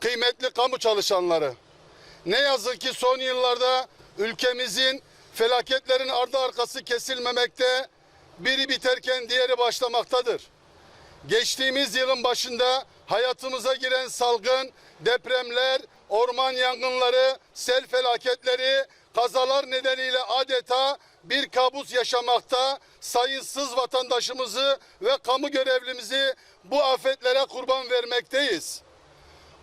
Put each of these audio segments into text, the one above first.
kıymetli kamu çalışanları. Ne yazık ki son yıllarda ülkemizin felaketlerin ardı arkası kesilmemekte, biri biterken diğeri başlamaktadır. Geçtiğimiz yılın başında hayatımıza giren salgın, depremler, orman yangınları, sel felaketleri, kazalar nedeniyle adeta bir kabus yaşamakta, sayısız vatandaşımızı ve kamu görevlimizi bu afetlere kurban vermekteyiz.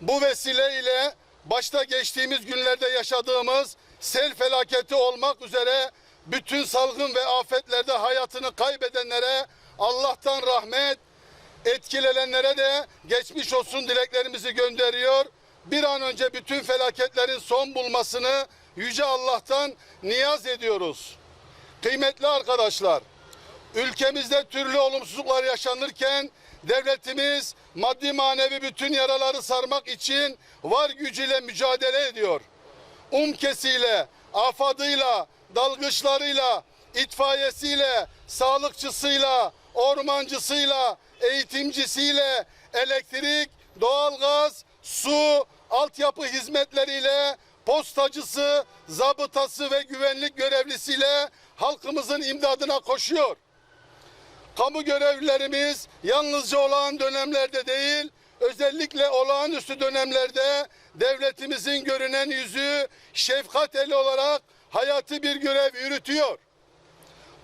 Bu vesileyle başta geçtiğimiz günlerde yaşadığımız sel felaketi olmak üzere bütün salgın ve afetlerde hayatını kaybedenlere Allah'tan rahmet, etkilenenlere de geçmiş olsun dileklerimizi gönderiyor. Bir an önce bütün felaketlerin son bulmasını Yüce Allah'tan niyaz ediyoruz. Kıymetli arkadaşlar, ülkemizde türlü olumsuzluklar yaşanırken devletimiz maddi manevi bütün yaraları sarmak için var gücüyle mücadele ediyor. UMKES'iyle, AFAD'ıyla, dalgıçlarıyla, itfaiyesiyle, sağlıkçısıyla, ormancısıyla, eğitimcisiyle, elektrik, doğalgaz, su, altyapı hizmetleriyle, postacısı, zabıtası ve güvenlik görevlisiyle halkımızın imdadına koşuyor. Kamu görevlilerimiz yalnızca olağan dönemlerde değil, özellikle olağanüstü dönemlerde devletimizin görünen yüzü şefkat eli olarak hayatı bir görev yürütüyor.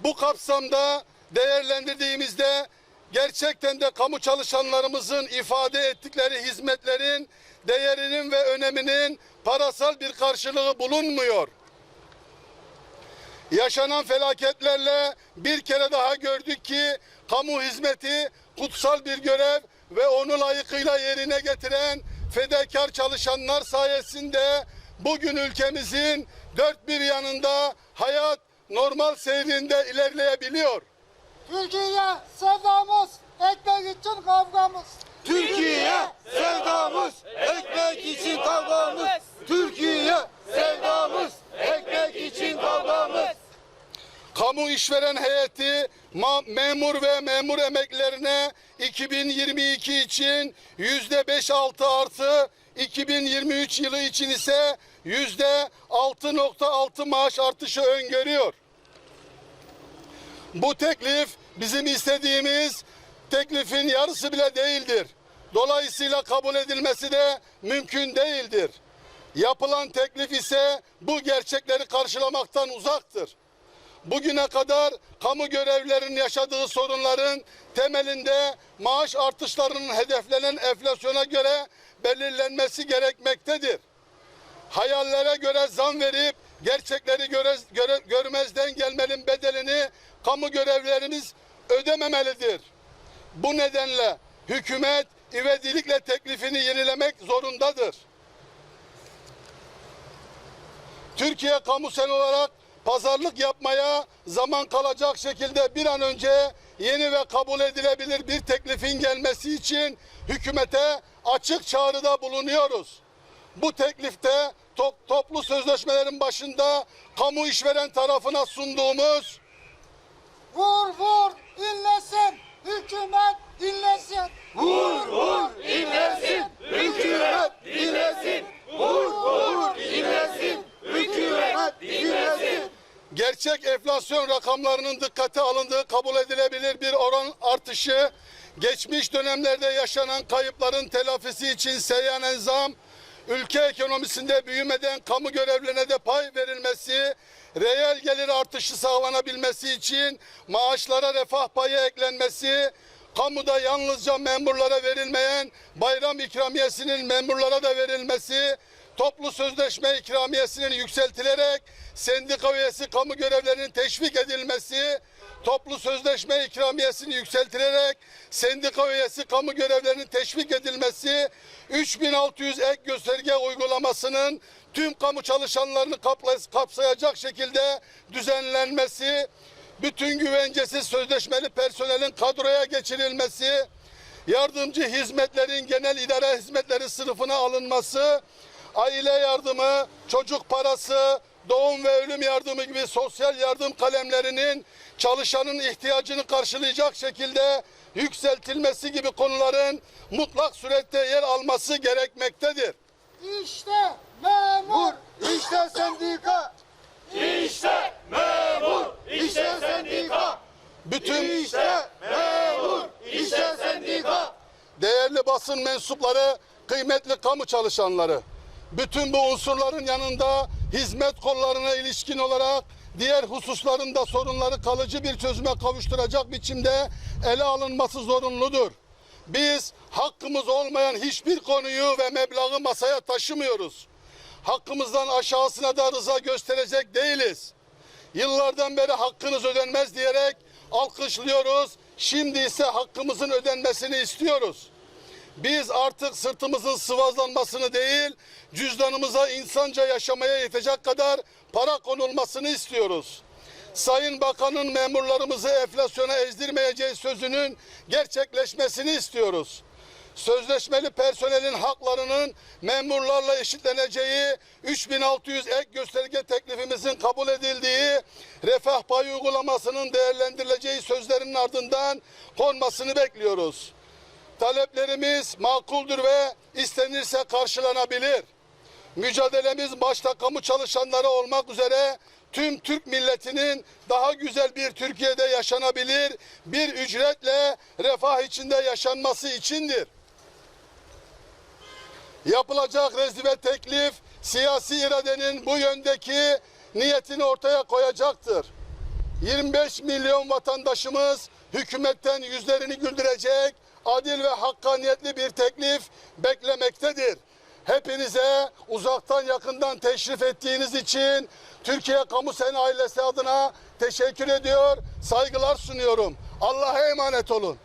Bu kapsamda değerlendirdiğimizde gerçekten de kamu çalışanlarımızın ifade ettikleri hizmetlerin değerinin ve öneminin parasal bir karşılığı bulunmuyor. Yaşanan felaketlerle bir kere daha gördük ki kamu hizmeti kutsal bir görev ve onu layıkıyla yerine getiren fedakar çalışanlar sayesinde bugün ülkemizin dört bir yanında hayat normal seyrinde ilerleyebiliyor. Türkiye sevdamız, ekmek için kavgamız. Türkiye sevdamız, ekmek için kavgamız. Türkiye sevdamız, ekmek için kavgamız. Kamu işveren heyeti memur ve memur emeklilerine 2022 için yüzde 5 altı artı 2023 yılı için ise yüzde 6.6 maaş artışı öngörüyor. Bu teklif bizim istediğimiz teklifin yarısı bile değildir. Dolayısıyla kabul edilmesi de mümkün değildir. Yapılan teklif ise bu gerçekleri karşılamaktan uzaktır. Bugüne kadar kamu görevlilerinin yaşadığı sorunların temelinde maaş artışlarının hedeflenen enflasyona göre belirlenmesi gerekmektedir. Hayallere göre zam verip gerçekleri göre, göre- görmezden gelmenin bedelini kamu görevlilerimiz ödememelidir. Bu nedenle hükümet ivedilikle teklifini yenilemek zorundadır. Türkiye kamusal olarak pazarlık yapmaya zaman kalacak şekilde bir an önce yeni ve kabul edilebilir bir teklifin gelmesi için hükümete açık çağrıda bulunuyoruz. Bu teklifte top- toplu sözleşmelerin başında kamu işveren tarafına sunduğumuz Vur vur inlesin, hükümet dinlesin. Vur vur inlesin, hükümet dinlesin. Vur vur inlesin, hükümet dinlesin. Gerçek enflasyon rakamlarının dikkate alındığı kabul edilebilir bir oran artışı, geçmiş dönemlerde yaşanan kayıpların telafisi için seyyanen zam, ülke ekonomisinde büyümeden kamu görevlerine de pay verilmesi, reel gelir artışı sağlanabilmesi için maaşlara refah payı eklenmesi, kamuda yalnızca memurlara verilmeyen bayram ikramiyesinin memurlara da verilmesi, toplu sözleşme ikramiyesinin yükseltilerek sendika üyesi kamu görevlerinin teşvik edilmesi, toplu sözleşme ikramiyesinin yükseltilerek sendika üyesi kamu görevlerinin teşvik edilmesi, 3600 ek gösterge uygulamasının tüm kamu çalışanlarını kapsayacak şekilde düzenlenmesi, bütün güvencesiz sözleşmeli personelin kadroya geçirilmesi, yardımcı hizmetlerin genel idare hizmetleri sınıfına alınması, aile yardımı, çocuk parası, doğum ve ölüm yardımı gibi sosyal yardım kalemlerinin çalışanın ihtiyacını karşılayacak şekilde yükseltilmesi gibi konuların mutlak surette yer alması gerekmektedir. İşte memur. İşte sendika. İşte memur. İşte sendika. Bütün İşte memur. İşte sendika. değerli basın mensupları, kıymetli kamu çalışanları. Bütün bu unsurların yanında hizmet kollarına ilişkin olarak diğer hususlarında sorunları kalıcı bir çözüme kavuşturacak biçimde ele alınması zorunludur. Biz hakkımız olmayan hiçbir konuyu ve meblağı masaya taşımıyoruz. Hakkımızdan aşağısına da rıza gösterecek değiliz. Yıllardan beri hakkınız ödenmez diyerek alkışlıyoruz. Şimdi ise hakkımızın ödenmesini istiyoruz. Biz artık sırtımızın sıvazlanmasını değil, cüzdanımıza insanca yaşamaya yetecek kadar para konulmasını istiyoruz. Sayın Bakan'ın memurlarımızı enflasyona ezdirmeyeceği sözünün gerçekleşmesini istiyoruz. Sözleşmeli personelin haklarının memurlarla eşitleneceği 3600 ek gösterge teklifimizin kabul edildiği refah payı uygulamasının değerlendirileceği sözlerinin ardından konmasını bekliyoruz. Taleplerimiz makuldür ve istenirse karşılanabilir. Mücadelemiz başta kamu çalışanları olmak üzere tüm Türk milletinin daha güzel bir Türkiye'de yaşanabilir bir ücretle refah içinde yaşanması içindir. Yapılacak rezil ve teklif siyasi iradenin bu yöndeki niyetini ortaya koyacaktır. 25 milyon vatandaşımız hükümetten yüzlerini güldürecek adil ve hakkaniyetli bir teklif beklemektedir. Hepinize uzaktan yakından teşrif ettiğiniz için Türkiye Kamu Sen ailesi adına teşekkür ediyor, saygılar sunuyorum. Allah'a emanet olun.